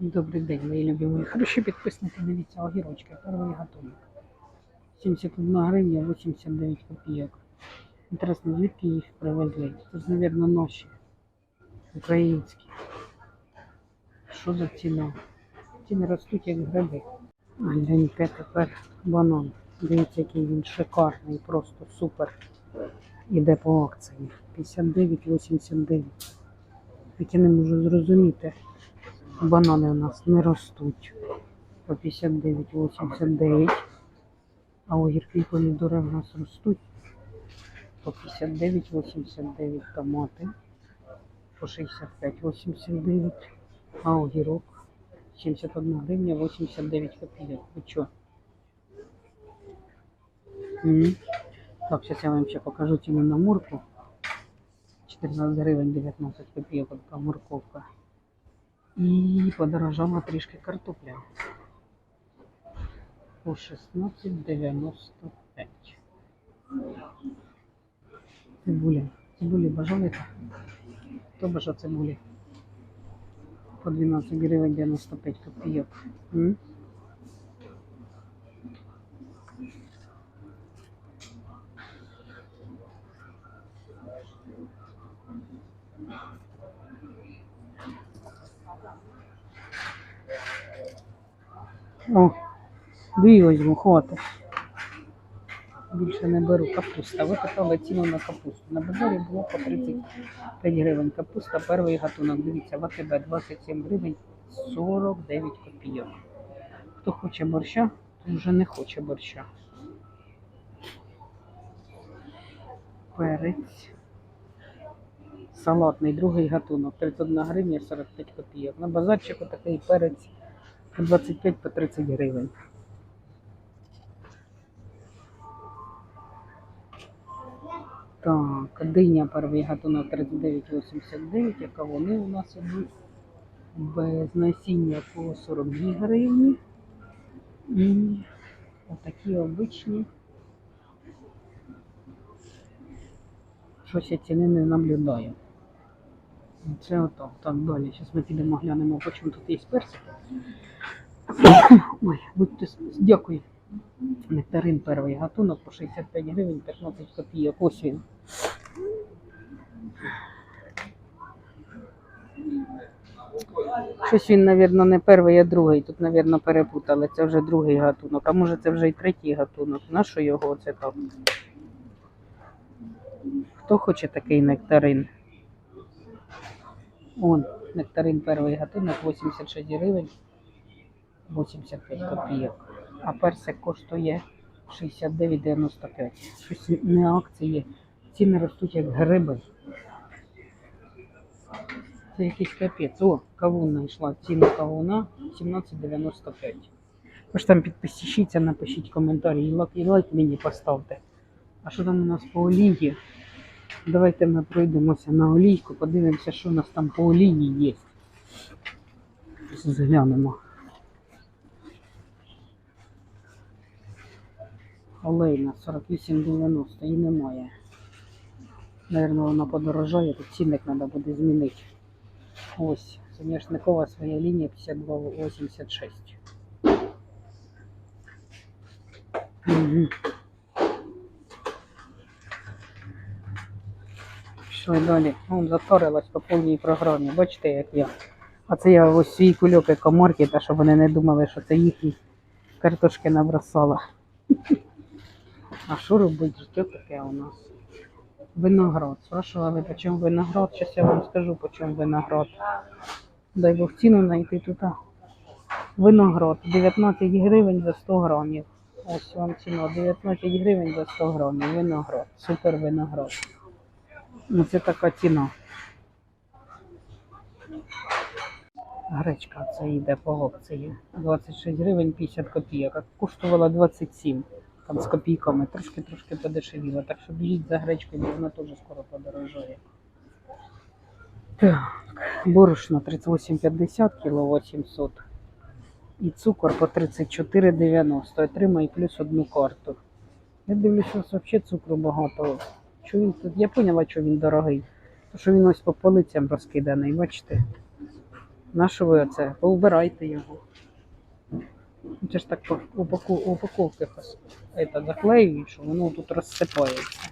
Добрий день, мої любимі. Хороші підписники, дивіться, огірочки, перший гатунок. 71 гривня, 89 копійок. Інтересно, звідки їх привезли? Це ж, мабуть, наші. Українські. Що за ціна? Ціни ростуть як гриби. А гляньте тепер банан. Дивіться, який він шикарний, просто супер. Іде по акції. 59,89. Так я не можу зрозуміти. Банани у нас не ростуть. По 59,89. А огірки і помідори у нас ростуть. По 59,89 томати. По 65,89. А огірок 71 гривня 89 копійок. Ви чо? Так, зараз я вам ще покажу ціну на морку. 14 гривень 19 копійок така морковка. І подорожала трішки картопля. По 16,95. Цибуля. Цибулі бажаєте? Хто бажав цибулі? По 12 гривень 95 копійок. М? О, дві візьму, хватить. Більше не беру капуста. Ви питали ціну на капусту. На базарі було по 35 гривень. Капуста перший гатунок. Дивіться, в АТБ 27 гривень 49 копійок. Хто хоче борща, то вже не хоче борща. Перець. Салатний, другий гатунок. 31 гривня 45 копійок. На базарчику такий перець по 25 по 30 гривень. Так, диня перший гатунок 39,89, яка вони у нас ідуть без насіння по 42 гривні. І отакі обичні. Щось я ціни не наблюдаю. Це отак. Так, далі. Зараз ми підемо глянемо, по чому тут є персики. Ой, будьте дякую. Нектарин перший гатунок по 65 гривень 15 копійок. Ось він. Щось він, мабуть, не перший, а другий. Тут, мабуть, перепутали. Це вже другий гатунок. А може це вже і третій гатунок. На що його оце так? Хто хоче такий нектарин? Он, нектарин перший гатунок 86 гривень 85 копійок. А персик коштує 69,95. Щось не акції. Ціни ростуть як гриби. Це якийсь капець. О, кавун знайшла. Ціна кавуна 17,95. Ви ж там підпишіться, напишіть коментарі і лайк, і лайк мені поставте. А що там у нас по олії? Давайте ми пройдемося на олійку, подивимося, що у нас там по олії є. Зглянемо. Олейна 48,90 і немає. Наверно, вона подорожає, тут цінник треба буде змінити. Ось, соняшникова своя лінія 52,86. Угу. Пішли далі. Вон заторилась по повній програмі. Бачите, як я. А це я ось свій кульок екомаркета, щоб вони не думали, що це їхні картошки набросала. А що робить життя таке у нас? Виноград. Спрашивали, по чому виноград. Зараз я вам скажу, по чому виноград. Дай Бог ціну знайти тут. Виноград 19 гривень за 100 грамів. Ось вам ціна 19 гривень за 100 грамів. Виноград. Супер виноград. Ну це така ціна. Гречка це йде по опції. 26 гривень 50 копійок. Коштувала 27 там з копійками. Трошки-трошки подешевіло. Так що біжіть за гречкою, бо вона теж скоро подорожує. Так, борошно 38,50 кіло 800. І цукор по 34,90. Отримай плюс одну карту. Я дивлюся, вас взагалі цукру багато. Що він тут? Я поняла, що він дорогий. Тому що він ось по полицям розкиданий, бачите? На що ви оце? Поубирайте його. Це ж так по упаковки заклеюють, що воно тут розсипається.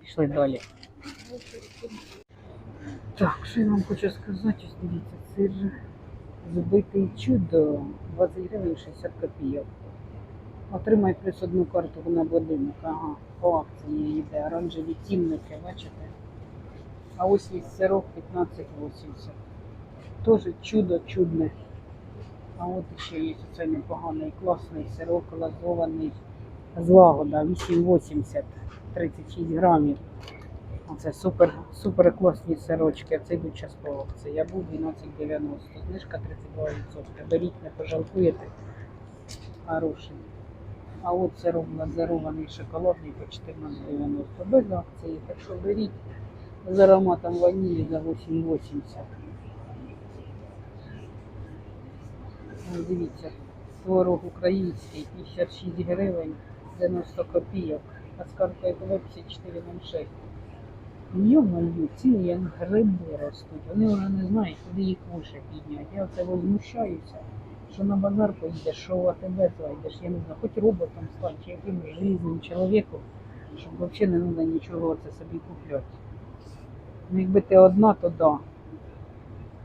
Пішли далі. Так, що я вам хочу сказати, ось дивіться, сир збитий чудо 20 гривень 60 копійок. Отримай плюс одну карту на будинок. Ага, по акції йде. Оранжеві цінники, бачите? А ось є сирок 15,80. Тоже чудо чудне. А от ще є цей непоганий, класний сирок лазований з лагода 8,80, 36 грамів. Оце супер, супер класні сирочки. Це йдуть час по акції. Я був 12,90. Знижка 32%. Беріть, не пожалкуєте. Хороший. А от сироп глазирований шоколадний по 14,90. Без акції. Так що беріть з ароматом ванілі за 8,80. Дивіться, творог український 56 гривень 90 копійок, а з карткою КВ 54,06. Йо-моє, цілі як гриби ростуть. Вони вже не знають, куди їх вуше підняти. Я оце возмущаюся, що на базар поїдеш, що в АТБ зайдеш, я не знаю, хоч роботом стань, чи якимось желізним чоловіком, щоб взагалі не треба нічого це собі купляти. Ну, якби ти одна, то да.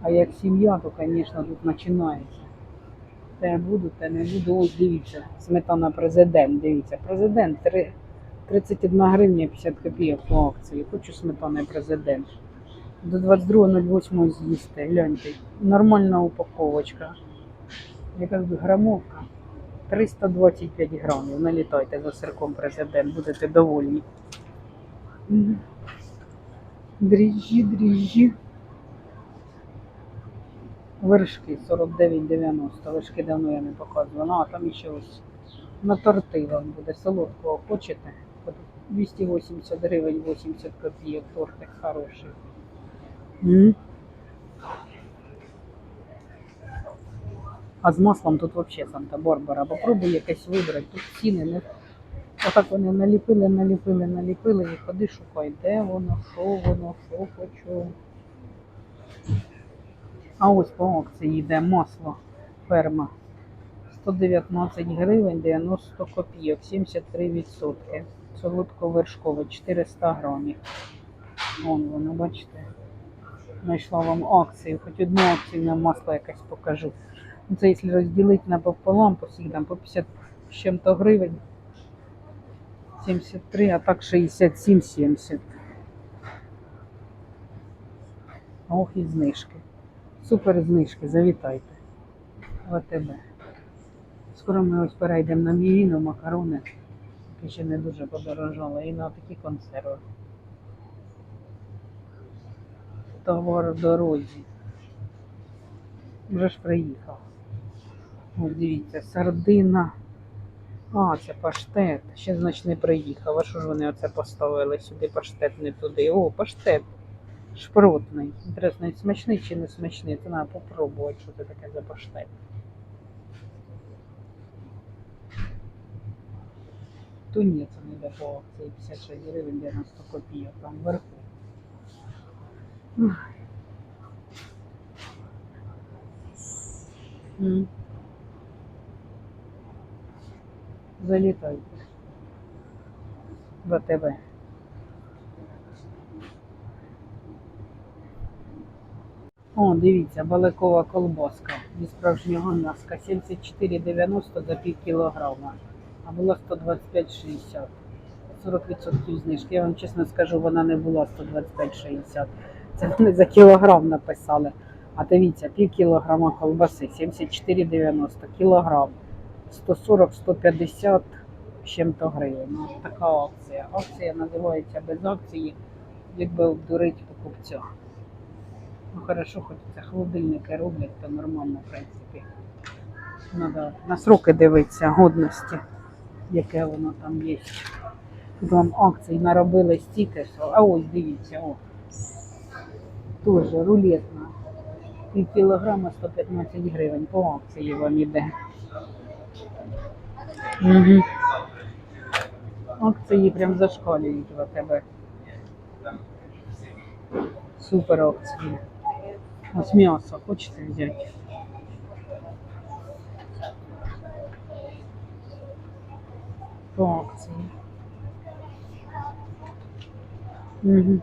А як сім'я, то, звісно, тут починається. Те буду, те не буду. Ось дивіться, сметана президент, дивіться, президент три- 31 гривня 50 копійок по акції. Хочу сметани президент. До 22.08 з'їсти, гляньте. Нормальна упаковочка. Якась грамовка. 325 грамів. Налітайте за сирком президент, будете довольні. Мгм. Дріжджі, дріжджі. Вершки 49,90. Вершки давно я не показувала. А там ще ось на торти вам буде солодкого хочете. От 280 гривень 80 копійок. Тортик хороший. М. А з маслом тут взагалі Санта-Барбара. Попробуй якесь вибрати. Тут ціни не. Отак вони наліпили, наліпили, наліпили і ходи шукай, де воно, що воно, що хочу. А ось по акції йде масло ферма. 119 гривень 90 копійок, 73%. Солодковершкове 400 грамів. Вон воно, бачите. Знайшла вам акцію, хоч одну акцію на масло якесь покажу. Це якщо розділити напополам, по всіх там по 50 з чим-то гривень. 73, а так 67-70. Ох і знижки. Супер знижки, завітайте. В АТБ. Скоро ми ось перейдемо на мівіну, макарони, ще не дуже подорожали, і на такі консерви. Товар в дорозі. Вже ж приїхав. Ось дивіться, сардина. А, це паштет. Ще, значить, не приїхав. А що ж вони оце поставили сюди паштет не туди? О, паштет. Шпротний. Інтересно, смачний чи не смачний? Це треба попробувати, що це таке за паштет. Тунець не йде по акції 56 гривень 90 копійок там вверху. Залітайте. В АТБ. О, дивіться, баликова колбаска зі справжнього м'яска 74,90 за пів кілограма, а була 125,60. 40% знижки. Я вам чесно скажу, вона не була 125,60. Це вони за кілограм написали. А дивіться, пів кілограма колбаси 74,90 кілограм. 140-150 з чим-то гривень. Ну, така акція. Акція називається без акції, якби обдурить покупця. Ну хорошо, хоч це холодильники роблять, то нормально, в принципі. Надо на сроки дивитися годності, яке воно там є. Тут вам акцій наробили стільки, що. А ось дивіться, о. Тоже рулетна. Пів кілограма 115 гривень. По акції вам іде. Угу. Акції прям зашкалюють в тебе. Супер акції. Ось м'ясо, хочете взяти? По акції. Угу.